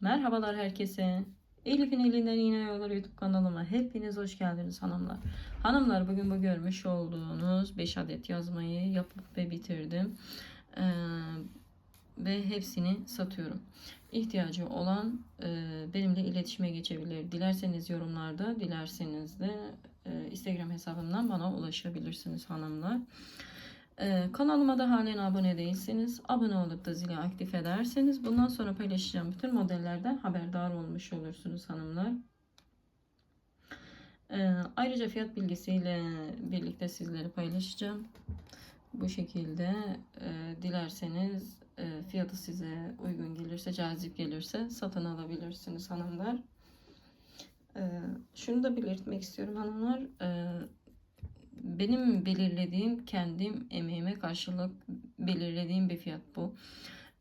Merhabalar herkese. Elif'in elinden yine yollar YouTube kanalıma hepiniz hoş geldiniz hanımlar. Hanımlar bugün bu görmüş olduğunuz 5 adet yazmayı yapıp ve bitirdim. Ee, ve hepsini satıyorum. İhtiyacı olan e, benimle iletişime geçebilir. Dilerseniz yorumlarda, dilerseniz de e, Instagram hesabımdan bana ulaşabilirsiniz hanımlar. Ee, kanalıma da halen abone değilseniz abone olup da zili aktif ederseniz bundan sonra paylaşacağım bütün modellerden haberdar olmuş olursunuz hanımlar. Ee, ayrıca fiyat bilgisiyle birlikte sizlere paylaşacağım. Bu şekilde e, dilerseniz e, fiyatı size uygun gelirse, cazip gelirse satın alabilirsiniz hanımlar. Ee, şunu da belirtmek istiyorum hanımlar. Ee, benim belirlediğim kendim emeğime karşılık belirlediğim bir fiyat bu.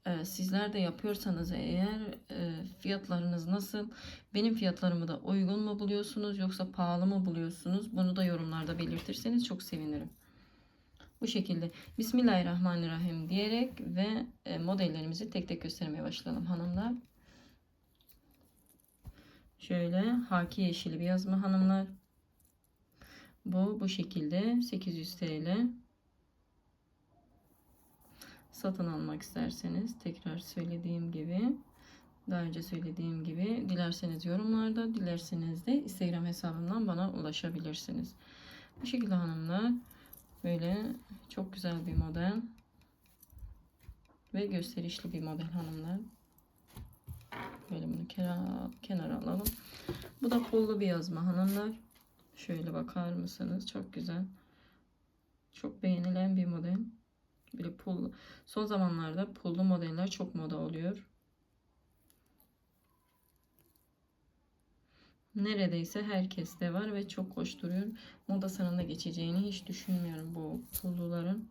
Ee, sizler de yapıyorsanız eğer e, fiyatlarınız nasıl? Benim fiyatlarımı da uygun mu buluyorsunuz yoksa pahalı mı buluyorsunuz? Bunu da yorumlarda belirtirseniz çok sevinirim. Bu şekilde Bismillahirrahmanirrahim diyerek ve e, modellerimizi tek tek göstermeye başlayalım hanımlar. Şöyle haki yeşili bir yazma hanımlar. Bu bu şekilde 800 TL. Satın almak isterseniz tekrar söylediğim gibi daha önce söylediğim gibi dilerseniz yorumlarda dilerseniz de Instagram hesabımdan bana ulaşabilirsiniz. Bu şekilde hanımlar böyle çok güzel bir model ve gösterişli bir model hanımlar. Böyle bunu kenara, kenara alalım. Bu da pullu bir yazma hanımlar. Şöyle bakar mısınız? Çok güzel. Çok beğenilen bir model. Böyle pul. Son zamanlarda pullu modeller çok moda oluyor. Neredeyse herkeste var ve çok hoş duruyor. Modasının da geçeceğini hiç düşünmüyorum bu pulluların.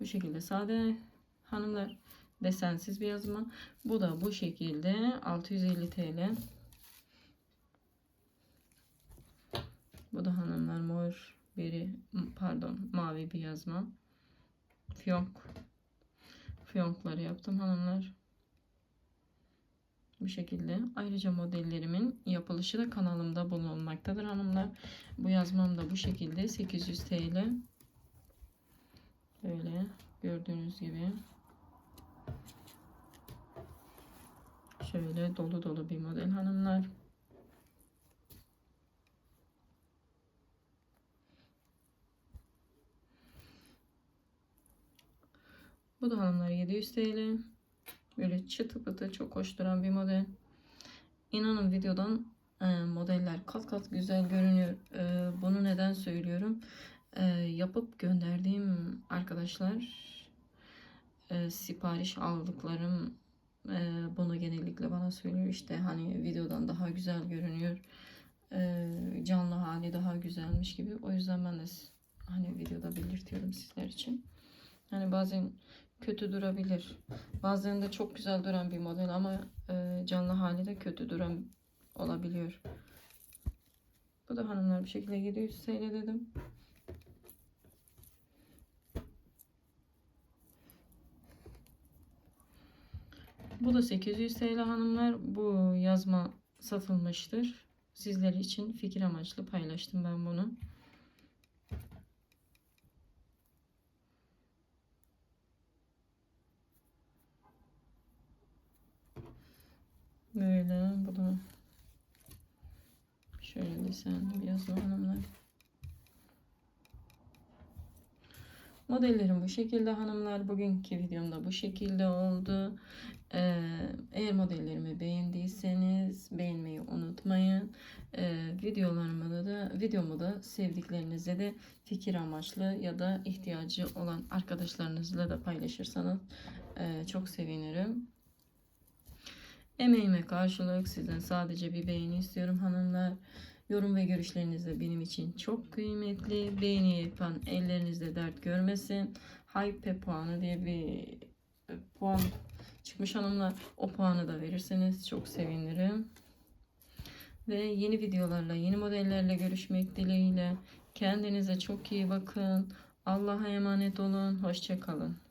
Bu şekilde sade hanımlar desensiz bir yazma. Bu da bu şekilde 650 TL. Bu da hanımlar mor biri pardon mavi bir yazma. Fiyonk. Fiyonkları yaptım hanımlar. Bu şekilde. Ayrıca modellerimin yapılışı da kanalımda bulunmaktadır hanımlar. Bu yazmam da bu şekilde 800 TL. Böyle gördüğünüz gibi. Şöyle dolu dolu bir model hanımlar. Bu da hanımlar 700 TL. Böyle çıtı pıtı çok hoş duran bir model. İnanın videodan e, modeller kat kat güzel görünüyor. E, bunu neden söylüyorum? E, yapıp gönderdiğim arkadaşlar e, sipariş aldıklarım e, bunu genellikle bana söylüyor. İşte hani videodan daha güzel görünüyor. E, canlı hali daha güzelmiş gibi. O yüzden ben de hani videoda belirtiyorum sizler için. Hani bazen kötü durabilir. Bazen de çok güzel duran bir model ama e, canlı hali de kötü duran olabiliyor. Bu da hanımlar bir şekilde 700 TL dedim. Bu da 800 TL hanımlar. Bu yazma satılmıştır. Sizler için fikir amaçlı paylaştım ben bunu. Böyle bu da şöyle desenli yazma hanımlar. Modellerim bu şekilde hanımlar. Bugünkü videomda bu şekilde oldu. Ee, eğer modellerimi beğendiyseniz beğenmeyi unutmayın. Ee, videolarımı da, videomu da sevdiklerinize de fikir amaçlı ya da ihtiyacı olan arkadaşlarınızla da paylaşırsanız e, çok sevinirim. Emeğime karşılık sizden sadece bir beğeni istiyorum hanımlar. Yorum ve görüşleriniz de benim için çok kıymetli. Beğeni yapan ellerinizde dert görmesin. Hype puanı diye bir e, puan çıkmış hanımlar. O puanı da verirseniz çok sevinirim. Ve yeni videolarla, yeni modellerle görüşmek dileğiyle. Kendinize çok iyi bakın. Allah'a emanet olun. Hoşçakalın.